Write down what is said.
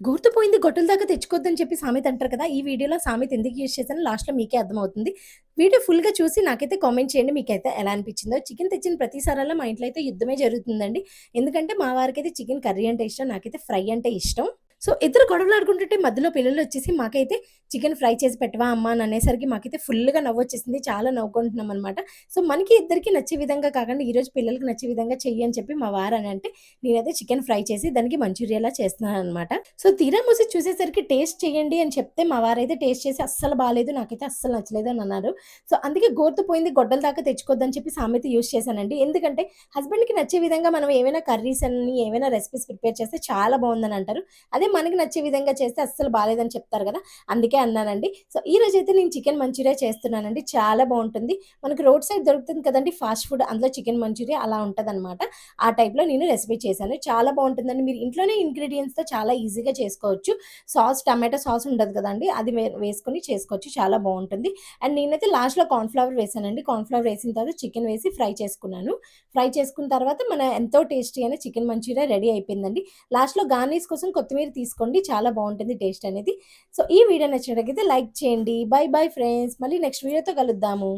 గుర్తుపోయింది గొడ్డల దాకా తెచ్చుకోవద్దని చెప్పి సామెత అంటారు కదా! ఈ వీడియోలో సామెత ఎందుకు యూజ్ చేశాను లాస్ట్‌లో మీకే అర్థమవుతుంది. వీడియో ఫుల్‌గా చూసి నాకైతే కామెంట్ చేయండి మీకైతే ఎలా అనిపించిందో. చికెన్ తెచ్చిన ప్రతిసారాల్లో మా ఇంట్లో అయితే యుద్ధమే జరుగుతుందండి. ఎందుకంటే మా వారికైతే చికెన్ కర్రీ అంటే ఇష్టం. నాకైతే ఫ్రై అంటే ఇష్టం. సో ఇద్దరు గొడవలు ఆడుకుంటుంటే మధ్యలో పిల్లలు వచ్చేసి మాకైతే చికెన్ ఫ్రై చేసి పెట్టవా అమ్మా అని అనేసరికి మాకైతే ఫుల్‌గా నవ్వొచ్చేసింది. చాలా నవ్వుకుంటున్నాం అనమాట సో మనకి ఇద్దరికి నచ్చే విధంగా కాకుండా ఈరోజు పిల్లలకి నచ్చే విధంగా చెయ్యి అని చెప్పి మా వారు అని అంటే నేనైతే చికెన్ ఫ్రై చేసి దానికి మంచూరియాలా చేస్తున్నాననమాట. సో తీరా మూసి చూసేసరికి టేస్ట్ చేయండి అని చెప్తే మా వారైతే టేస్ట్ చేసి అస్సలు బాగాలేదు నాకైతే అస్సలు నచ్చలేదు అని అన్నారు. సో అందుకే గోర్తు పోయింది గొడ్డల దాకా తెచ్చుకోవద్దని చెప్పి సామెత యూజ్ చేశానండి. ఎందుకంటే హస్బెండ్‌కి నచ్చే విధంగా మనం ఏమైనా కర్రీస్ అని ఏవైనా రెసిపీస్ ప్రిపేర్ చేస్తే చాలా బాగుందని అంటారు. అదే మనకి నచ్చే విధంగా చేస్తే అస్సలు బాగాలేదని చెప్తారు కదా! అందుకే అన్నానండి. సో ఈ రోజైతే నేను చికెన్ మంచూరియా చేస్తున్నానండి. చాలా బాగుంటుంది మనకు రోడ్ సైడ్ దొరుకుతుంది కదండి ఫాస్ట్ ఫుడ్ అందులో చికెన్ మంచూరియా అలా ఉంటదనమాట. ఆ టైప్‌లో నేను రెసిపీ చేశాను. చాలా బాగుంటుందండి మీరు ఇంట్లోనే ఇంగ్రీడియంట్స్తో చాలా ఈజీగా చేసుకోవచ్చు. సాస్ టమాటో సాస్ ఉండదు కదండి అది వే వేసుకొని చేసుకోవచ్చు. చాలా బాగుంటుంది అండ్ నేనైతే లాస్ట్‌లో కార్న్ఫ్లవర్ వేసానండి వేశానండి. వేసిన తర్వాత చికెన్ వేసి ఫ్రై చేసుకున్నాను. ఫ్రై చేసుకున్న తర్వాత మన ఎంతో టేస్టీ అయిన చికెన్ మంచూరియా రెడీ అయిపోయిందండి. లాస్ట్‌లో గార్నిష్ కోసం కొత్తిమీర తీసుకోండి. చాలా బాగుంటుంది టేస్ట్ అనేది. సో ఈ వీడియో నచ్చినట్లయితే లైక్ చేయండి. Bye bye friends. మళ్ళీ నెక్స్ట్ వీడియోతో కలుద్దాము.